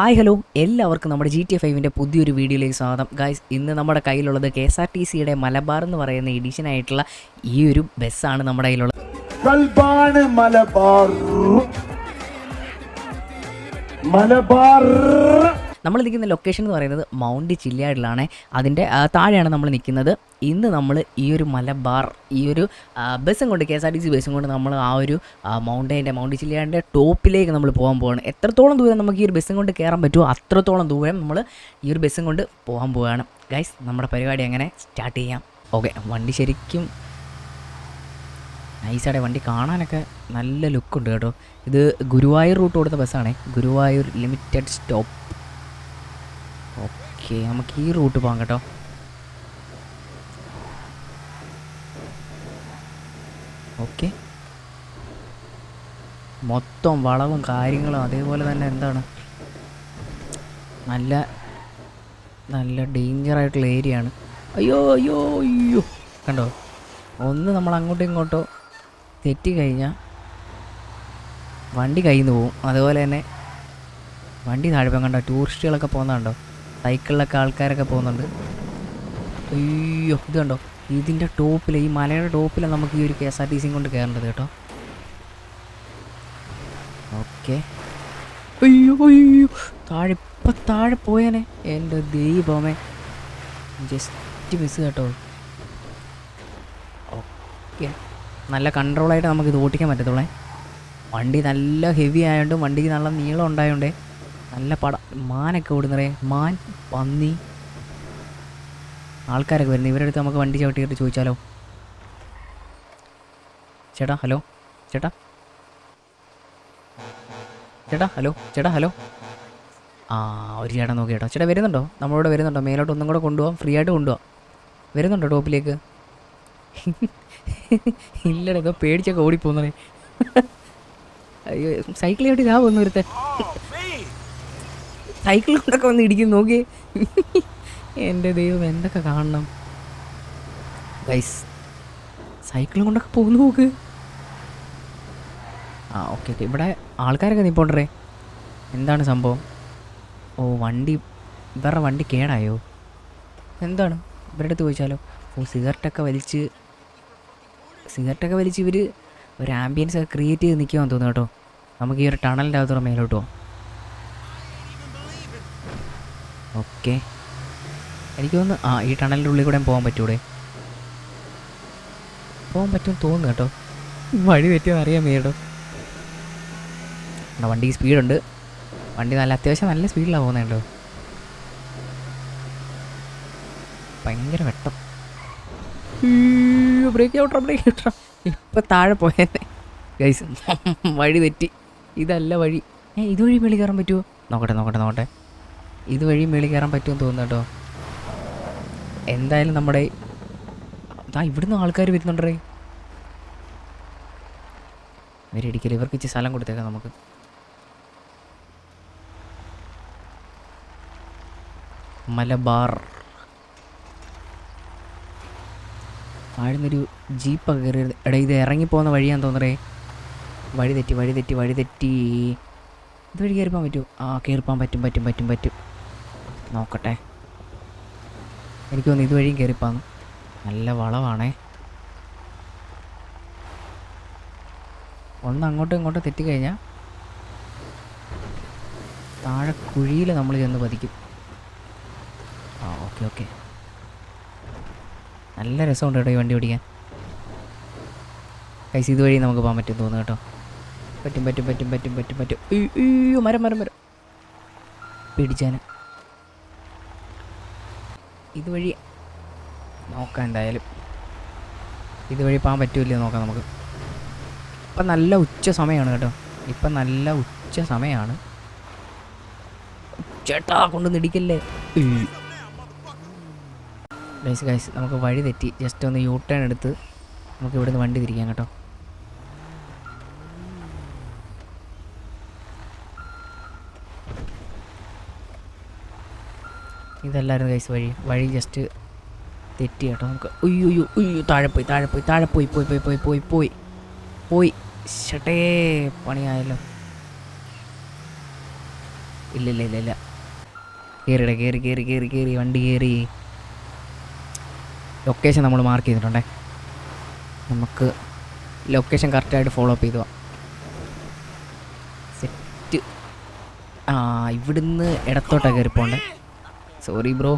Hi hello എല്ലാവർക്കും നമ്മുടെ G T ഫൈവിന്റെ പുതിയൊരു വീഡിയോയിലേക്ക് സ്വാഗതം. ഗായ്സ് ഇന്ന് നമ്മുടെ കയ്യിലുള്ളത് കെ എസ് ആർ ടി സിയുടെ മലബാർ എന്ന് പറയുന്ന എഡിഷൻ ആയിട്ടുള്ള ഈ ഒരു ബസ്സാണ് നമ്മുടെ കയ്യിലുള്ളത്. മലബാർ. നമ്മൾ നിൽക്കുന്ന ലൊക്കേഷൻ എന്ന് പറയുന്നത് മൗണ്ട് ചില്ലിയാടിലാണ്. അതിന്റെ താഴെയാണ് നമ്മൾ നിൽക്കുന്നത്. ഇന്ന് നമ്മൾ ഈ ഒരു മലബാർ ഈ ഒരു ബസ്സും കൊണ്ട് K S R T C ബസ്സും കൊണ്ട് നമ്മൾ ആ ഒരു മൗണ്ടൈന്റെ മൗണ്ട് ചില്ലിയാടിന്റെ ടോപ്പിലേക്ക് നമ്മൾ പോകാൻ പോവാണ്. എത്രത്തോളം ദൂരം നമുക്ക് ഈ ഒരു ബസ്സും കൊണ്ട് കയറാൻ പറ്റുമോ അത്രത്തോളം ദൂരം നമ്മൾ ഈ ഒരു ബസ്സും കൊണ്ട് പോകാൻ പോവുകയാണ് ഗൈസ് നമ്മുടെ പരിപാടി അങ്ങനെ സ്റ്റാർട്ട് ചെയ്യാം. ഓക്കെ വണ്ടി ശരിക്കും നൈസാടെ വണ്ടി കാണാനൊക്കെ നല്ല ലുക്കുണ്ട് കേട്ടോ. ഇത് ഗുരുവായൂർ റൂട്ട് കൊടുത്ത ബസ്സാണേ. ഗുരുവായൂർ ലിമിറ്റഡ് സ്റ്റോപ്പ് ഓക്കെ നമുക്ക് ഈ റൂട്ട് പോകാം കേട്ടോ. ഓക്കെ. മൊത്തം വളവും കാര്യങ്ങളും അതേപോലെ തന്നെ എന്താണ്? നല്ല നല്ല ഡേഞ്ചർ ആയിട്ടുള്ള ഏരിയ ആണ്. അയ്യോ അയ്യോ അയ്യോ. കണ്ടോ? ഒന്ന് നമ്മൾ അങ്ങോട്ടും ഇങ്ങോട്ടോ തെറ്റി കഴിഞ്ഞാൽ വണ്ടി കയ്യിൽ നിന്ന് പോവും. അതുപോലെ തന്നെ വണ്ടി താഴ്പ്പം കണ്ടോ? ടൂറിസ്റ്റുകളൊക്കെ പോകുന്നുണ്ടോ സൈക്കിളിലൊക്കെ ആൾക്കാരൊക്കെ പോകുന്നുണ്ട്. അയ്യോ ഇത് കണ്ടോ? ഇതിന്റെ ടോപ്പിൽ ഈ മലയുടെ ടോപ്പിൽ നമുക്ക് ഈ ഒരു കെ എസ് ആർ ടി സിയും കൊണ്ട് കയറേണ്ടത് കേട്ടോ. ഓക്കെ. അയ്യോ അയ്യോ. താഴെ ഇപ്പം താഴെ പോയേനെ. എന്റെ ദൈവമേ. ജസ്റ്റ് മിസ് കേട്ടോ. ഓക്കെ. നല്ല കൺട്രോളായിട്ട് നമുക്ക് ഇത് ഓട്ടിക്കാൻ പറ്റത്തുള്ളേ. വണ്ടി നല്ല ഹെവി ആയതുകൊണ്ട് വണ്ടിക്ക് നല്ല നീളം ഉണ്ടായതുകൊണ്ടേ നല്ല പട. മാനൊക്കെ ഓടുന്നറേ മാൻ പന്നി. ആൾക്കാരൊക്കെ വരുന്നത്. ഇവരുടെ അടുത്ത് നമുക്ക് വണ്ടി ചവിട്ടിയിട്ട് ചോദിച്ചാലോ? ചേട്ടാ ഹലോ? ചേട്ടാ? ചേട്ടാ ഹലോ? ചേട്ടാ ഹലോ? ആ ഒരു ചേട്ടാ നോക്കി കേട്ടോ. ചേട്ടാ വരുന്നുണ്ടോ? നമ്മളോട് വരുന്നുണ്ടോ? മേലോട്ട് ഒന്നും കൂടെ കൊണ്ടുപോകാം ഫ്രീ ആയിട്ട് കൊണ്ടുപോകാം വരുന്നുണ്ടോ ടോപ്പിലേക്ക്? ഇല്ലടാ ഇപ്പോൾ പേടിച്ചൊക്കെ ഓടിപ്പോന്നേ അയ്യോ സൈക്കിൾ ചവിട്ടി ഇതാ പോകുന്നു ഒരുത്തെ സൈക്കിൾ കൊണ്ടൊക്കെ വന്ന് ഇടിക്കും നോക്കി എന്റെ ദൈവം എന്തൊക്കെ കാണണം? ഗൈസ് സൈക്കിളും കൊണ്ടൊക്കെ പോകുന്നു നോക്ക്. ആ ഓക്കെ ഓക്കെ. ഇവിടെ ആൾക്കാരൊക്കെ നിപ്പോണ്ടേ? എന്താണ് സംഭവം? ഓ വണ്ടി ഇവരുടെ വണ്ടി കേടായോ? എന്താണ്? ഇവരുടെ അടുത്ത് ചോദിച്ചാലോ? ഓ സിഗരറ്റൊക്കെ വലിച്ച് സിഗരറ്റൊക്കെ വലിച്ച് ഇവർ ഒരു ആംബിയൻസ് ഒക്കെ ക്രിയേറ്റ് ചെയ്ത് നിൽക്കുകയാണെന്ന് തോന്നുന്നു കേട്ടോ. നമുക്ക് ഈ ഒരു ടണലിന്റെ അകത്തൂടെ മേലോട്ട് പോകാം ഓക്കെ. എനിക്ക് തോന്നുന്നു ആ ഈ ടണലിന്റെ ഉള്ളിൽ കൂടെ പോകാൻ പറ്റൂടെ? പോകാൻ പറ്റുമെന്ന് തോന്നുന്നു കേട്ടോ. വഴി തെറ്റിയെന്ന് അറിയാൻ മേടോ എന്നാ വണ്ടിക്ക് സ്പീഡുണ്ട്. വണ്ടി നല്ല അത്യാവശ്യം നല്ല സ്പീഡിലാണ് പോകുന്നത് കേട്ടോ. ഭയങ്കര വെട്ടം. ബ്രേക്ക് ഔട്ടർ ബ്രേക്ക് ഔട്ടർ ഇപ്പം താഴെ പോയെന്നെ ഗൈസ് വഴി തെറ്റി. ഇതല്ല വഴി. ഏ ഇതുവഴി വെളി കയറാൻ പറ്റുമോ നോക്കട്ടെ നോക്കട്ടെ നോക്കട്ടെ. ഇതുവഴി മേളിൽ കയറാൻ പറ്റുമെന്ന് തോന്നുന്നു കേട്ടോ. എന്തായാലും നമ്മുടെ ആ ഇവിടുന്ന് ആൾക്കാർ വരുന്നുണ്ടേ ഇവരിടിക്കൽ ഇവർക്ക് ഇച്ചിരി സ്ഥലം കൊടുത്തേക്കാം നമുക്ക്. മലബാർ. താഴ്ന്നൊരു ജീപ്പൊക്കെ കയറി എടാ ഇത് ഇറങ്ങിപ്പോകുന്ന വഴിയാന്ന് തോന്നറേ വഴി തെറ്റി വഴി തെറ്റി വഴി തെറ്റി ഇതുവഴി കയറിപ്പോകാൻ പറ്റുമോ? ആ കയറിപ്പോകാൻ പറ്റും പറ്റും പറ്റും പറ്റും. നോക്കട്ടെ. എനിക്ക് തോന്നുന്നു ഇതുവഴിയും കയറിപ്പാന്ന് നല്ല വളവാണേ. ഒന്ന് അങ്ങോട്ടും ഇങ്ങോട്ടും തെറ്റിക്കഴിഞ്ഞാൽ താഴെ കുഴിയിൽ നമ്മൾ ചെന്ന് പതിക്കും. ആ ഓക്കെ ഓക്കെ. നല്ല രസമുണ്ട് കേട്ടോ ഈ വണ്ടി ഓടിക്കാൻ. കൈസ് ഇതുവഴി നമുക്ക് പോകാൻ പറ്റും തോന്നുന്നു കേട്ടോ. പറ്റും പറ്റും പറ്റും പറ്റും പറ്റും പറ്റും. അയ്യോ മരം മരം മരം. പിടിച്ചാന്. ഇതുവഴി നോക്കാം എന്തായാലും. ഇതുവഴി പോകാൻ പറ്റൂല്ലേ നോക്കാം നമുക്ക്. ഇപ്പം നല്ല ഉച്ച സമയമാണ് കേട്ടോ. ഇപ്പം നല്ല ഉച്ച സമയമാണ്. ചേട്ടാ കൊണ്ടു ഇടിക്കല്ലേ? ഉയ്യ്. ഗൈസ് ഗൈസ് നമുക്ക് വഴി തെറ്റി. ജസ്റ്റ് ഒന്ന് യൂ ടേൺ എടുത്ത് നമുക്ക് ഇവിടുന്ന് വണ്ടി തിരിക്കാം കേട്ടോ. ഇതല്ലായിരുന്നു കൈസ് വഴി വഴി ജസ്റ്റ് തെറ്റി കേട്ടോ നമുക്ക്. ഉയ്യോ ഉയ്യോ ഉയ്യോ താഴെ പോയി താഴെ പോയി താഴെ പോയി പോയി പോയി പോയി പോയി പോയി. പോയി. ഷട്ടേ പണിയായല്ലോ. ഇല്ല ഇല്ല ഇല്ല ഇല്ല. കയറിയിട കയറി കയറി കയറി കയറി വണ്ടി കയറി ലൊക്കേഷൻ നമ്മൾ മാർക്ക് ചെയ്തിട്ടുണ്ടേ. നമുക്ക് ലൊക്കേഷൻ കറക്റ്റായിട്ട് ഫോളോ അപ്പ് ചെയ്തു സെറ്റ് ആ ഇവിടുന്ന് ഇടത്തോട്ടാണ് കയറി പോണ്ടേ. സോറി ബ്രോ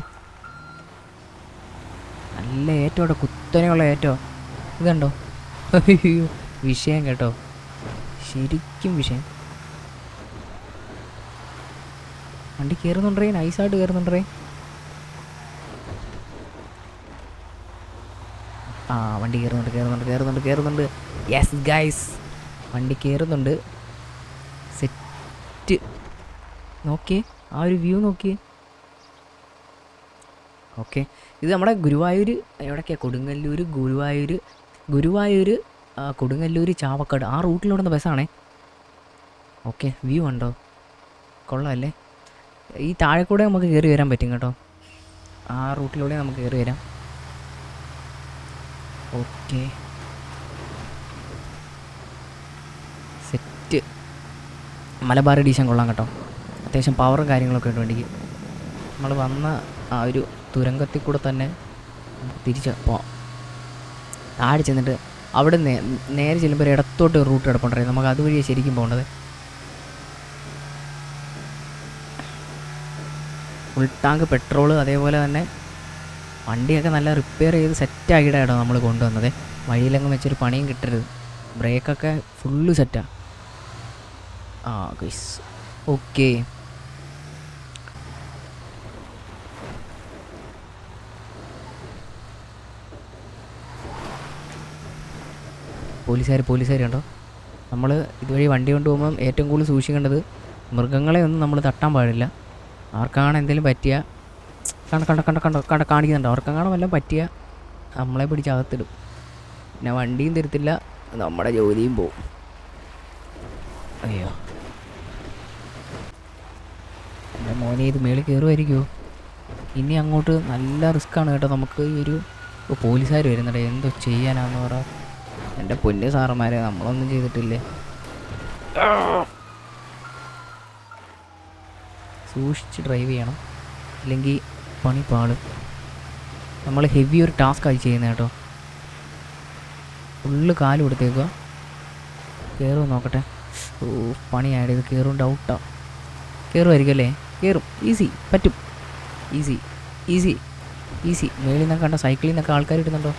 നല്ല ഏറ്റവും അവിടെ കുത്തനെയുള്ള ഏറ്റവും. ഇതുണ്ടോ അയ്യോ വിഷയം കേട്ടോ. ശരിക്കും വിഷയം. വണ്ടി കയറുന്നുണ്ടേ നൈസായിട്ട് കയറുന്നുണ്ടേ ആ വണ്ടി കയറുന്നുണ്ട് കയറുന്നുണ്ട് കയറുന്നുണ്ട് കയറുന്നുണ്ട് യെസ് ഗൈസ് വണ്ടി കയറുന്നുണ്ട് സെറ്റ് നോക്കിയേ ആ ഒരു വ്യൂ നോക്കിയേ. ഓക്കെ. ഇത് നമ്മുടെ ഗുരുവായൂർ എവിടേക്കാണ് കൊടുങ്ങല്ലൂർ ഗുരുവായൂർ ഗുരുവായൂർ കൊടുങ്ങല്ലൂർ ചാവക്കാട് ആ റൂട്ടിലോടുന്ന ബസ്സാണേ. ഓക്കെ വ്യൂ ഉണ്ടോ കൊള്ളാമല്ലേ ഈ താഴെ കൂടെ നമുക്ക് കയറി വരാൻ പറ്റും കേട്ടോ. ആ റൂട്ടിലൂടെ നമുക്ക് കയറി വരാം. ഓക്കെ. സെറ്റ്. മലബാർ എഡീഷൻ കൊള്ളാം കേട്ടോ. അത്യാവശ്യം പവറും കാര്യങ്ങളൊക്കെ ഉണ്ട് വണ്ടിക്ക്. നമ്മൾ വന്ന ആ ഒരു തുരങ്കത്തിൽ കൂടെ തന്നെ തിരിച്ച് പോവാം താഴെ ചെന്നിട്ട് അവിടെ നേരെ ചെല്ലുമ്പോൾ ഇടത്തോട്ട് റൂട്ട് കിടപ്പുണ്ടായി നമുക്ക് അതുവഴിയാണ് ശരിക്കും പോകേണ്ടത്. ഫുൾ ടാങ്ക് പെട്രോൾ അതേപോലെ തന്നെ വണ്ടിയൊക്കെ നല്ല റിപ്പയർ ചെയ്ത് സെറ്റാക്കിയിട്ടാണ് നമ്മൾ കൊണ്ടുവന്നത്. വഴിയിലങ്ങ് വെച്ചൊരു പണിയും കിട്ടരുത്. ബ്രേക്കൊക്കെ ഫുള്ള് സെറ്റാണ് ആ. ഗൈസ് ഓക്കെ പോലീസുകാർ പോലീസുകാർ കണ്ടോ നമ്മൾ ഇതുവഴി വണ്ടി കൊണ്ടുപോകുമ്പം ഏറ്റവും കൂടുതൽ സൂക്ഷിക്കേണ്ടത് മൃഗങ്ങളെ ഒന്നും നമ്മൾ തട്ടാൻ പാടില്ല. ആർക്കാണ് എന്തെങ്കിലും പറ്റിയ കണ്ട കണ്ട കണ്ട കണ്ട കണ്ട കാണിക്കുന്നുണ്ട്. അവർക്കെങ്ങാണ് വല്ലതും പറ്റിയ നമ്മളെ പിടിച്ച് അകത്തിടും. പിന്നെ വണ്ടിയും തരത്തില്ല നമ്മുടെ ജോലിയും പോവും. അയ്യോ. എന്റെ മോനെ ഇത് മേളിൽ കയറുമായിരിക്കുമോ ഇനി അങ്ങോട്ട് നല്ല റിസ്ക്കാണ് കേട്ടോ നമുക്ക് ഈ ഒരു പോലീസുകാർ വരുന്നുണ്ട്. എന്തോ ചെയ്യാനാണെന്ന് പറ. എന്റെ പൊന്നു സാറന്മാരെ നമ്മളൊന്നും ചെയ്തിട്ടില്ലേ? സൂക്ഷിച്ച് ഡ്രൈവ് ചെയ്യണം. അല്ലെങ്കിൽ പണി പാളും. നമ്മൾ ഹെവി ഒരു ടാസ്ക് ആയി ചെയ്യുന്നത് കേട്ടോ. ഫുള്ള് കാൽ കൊടുത്തേക്കുക കയറുമോ നോക്കട്ടെ. ഓ പണിയായത് ഇത് കയറും ഡൗട്ടാ കയറുമായിരിക്കും അല്ലേ? കയറും ഈസി പറ്റും. ഈസി ഈസി ഈസി മേളിൽ നിന്നൊക്കെ കണ്ടോ സൈക്കിളിൽ നിന്നൊക്കെ ആൾക്കാർ ഇടുന്നുണ്ടോ?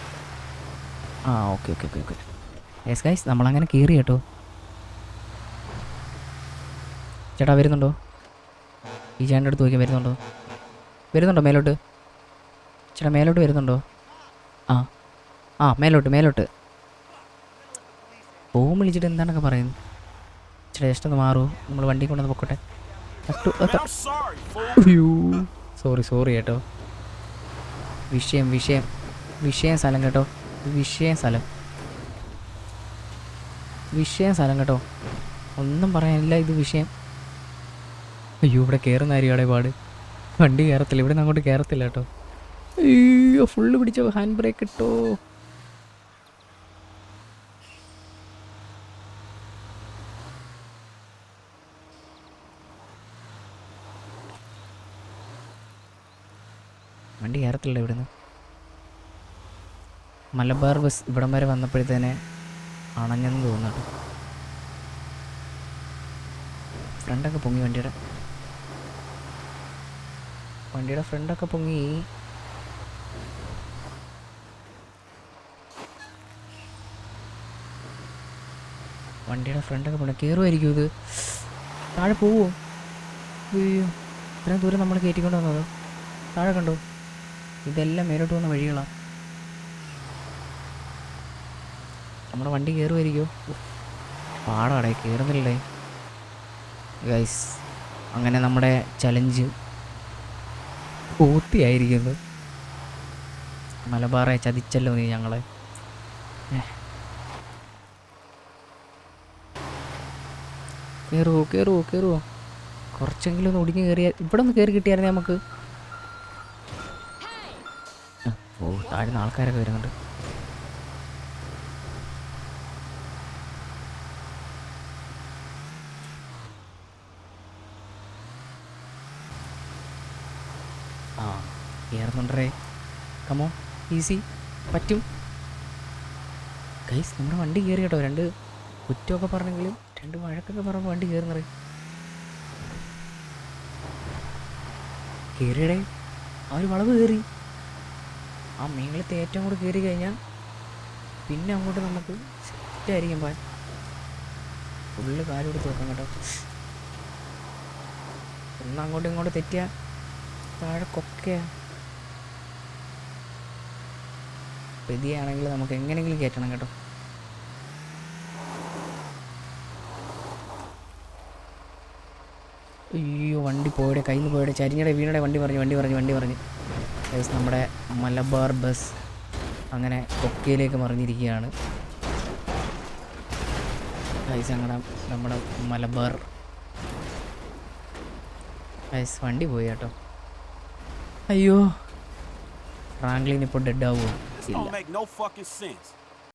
ആ okay okay okay okay yes guys നമ്മളങ്ങനെ കയറി കേട്ടോ. ചേട്ടാ വരുന്നുണ്ടോ? ഈ ചേട്ടന്റെ അടുത്ത് നോക്കിയാൽ വരുന്നുണ്ടോ? വരുന്നുണ്ടോ മേലോട്ട്? ചേട്ടാ മേലോട്ട് വരുന്നുണ്ടോ? ആ. ആ മേലോട്ട് മേലോട്ട്. ഫോം വിളിച്ചിട്ട് എന്താണൊക്കെ പറയുന്നത്? ചേട്ടാ ജസ്റ്റ് ഒന്ന് മാറൂ. നമ്മൾ വണ്ടി കൊണ്ടുവന്ന് പൊക്കോട്ടെ. സോറി സോറി കേട്ടോ. വിഷയം വിഷയം. വിഷയം സ്ഥലം കേട്ടോ. വിഷയം സ്ഥലം. വിഷയം സ്ഥലം കേട്ടോ. ഒന്നും പറയാനില്ല ഇത് വിഷയം. അയ്യോ ഇവിടെ കയറുന്ന കാര്യമാണ് പാട്. വണ്ടി കയറത്തില്ല ഇവിടെ നിന്ന് അങ്ങോട്ട് കയറത്തില്ല കേട്ടോ. അയ്യോ ഫുള്ള് പിടിച്ചോ ഹാൻഡ് ബ്രേക്ക് ഇട്ടോ. വണ്ടി കയറത്തില്ല ഇവിടുന്ന്. മലബാർ ബസ് ഇവിടം വരെ വന്നപ്പോഴത്തേനെ അണഞ്ഞെന്ന് തോന്നുന്നുണ്ട്. ഫ്രണ്ടൊക്കെ പൊങ്ങി വണ്ടിയുടെ. വണ്ടിയുടെ ഫ്രണ്ടൊക്കെ പൊങ്ങി. വണ്ടിയുടെ ഫ്രണ്ടൊക്കെ പൊങ്ങി. കയറുമായിരിക്കും ഇത്. താഴെ പോവോ? അയ്യോ ഇത്രയും ദൂരം നമ്മൾ കയറ്റിക്കൊണ്ട് വന്നത്. താഴെ കണ്ടോ? ഇതെല്ലാം മേലോട്ട് പോകുന്ന വഴികളാണ് നമ്മുടെ വണ്ടി കയറുമായിരിക്കോ പാടാടേ കയറുന്നില്ലേ ഗൈസ് അങ്ങനെ നമ്മുടെ ചലഞ്ച് പൂർത്തിയായിരിക്കുന്നു. മലബാറെ ചതിച്ചല്ലോ നീ ഞങ്ങളെ. കയറുമോ കയറുമോ കയറുമോ കുറച്ചെങ്കിലും ഒന്ന് ഒടിഞ്ഞ് കയറിയാൽ ഇവിടെ ഒന്ന് കയറി കിട്ടിയായിരുന്നേ നമുക്ക്. ഓ താഴ്ന്ന ആൾക്കാരൊക്കെ വരുന്നുണ്ട്. കയറുന്നുണ്ടേ കമോ ഈസി പറ്റും. കൈസ് നമ്മുടെ വണ്ടി കയറി കേട്ടോ രണ്ട് കുറ്റമൊക്കെ പറഞ്ഞെങ്കിലും രണ്ട് വഴക്കൊക്കെ പറഞ്ഞപ്പോൾ വണ്ടി കയറുന്നറേ കയറിയടേ ആ ഒരു വളവ് കയറി ആ മേളത്തെ ഏറ്റവും കൂടെ കയറി കഴിഞ്ഞാൽ പിന്നെ അങ്ങോട്ട് നമുക്ക് സെറ്റായിരിക്കും പാൻ ഫുള്ള് കാലം കൊടുത്ത് വെക്കാം കേട്ടോ. ഒന്ന് അങ്ങോട്ടും ഇങ്ങോട്ടും തെറ്റിയാൽ താഴെ കൊക്കയാ. പ്രതിയാണെങ്കിൽ നമുക്ക് എങ്ങനെയെങ്കിലും കയറ്റണം കേട്ടോ. അയ്യോ വണ്ടി പോയുടെ കയ്യിൽ നിന്ന് പോയുടെ ചരിഞ്ഞടെ വീണടെ വണ്ടി പറഞ്ഞു വണ്ടി പറഞ്ഞു വണ്ടി പറഞ്ഞു Guys, നമ്മുടെ മലബാർ ബസ് അങ്ങനെ കൊക്കയിലേക്ക് മറിഞ്ഞിരിക്കുകയാണ്. ഗൈസ് അങ്ങനെ നമ്മുടെ മലബാർ. ഗൈസ് വണ്ടി പോയി കേട്ടോ. അയ്യോ ഫ്രാങ്ക്ലിൻ ഇപ്പോൾ ഡെഡ് ആവുമോ this don't make no fucking sense.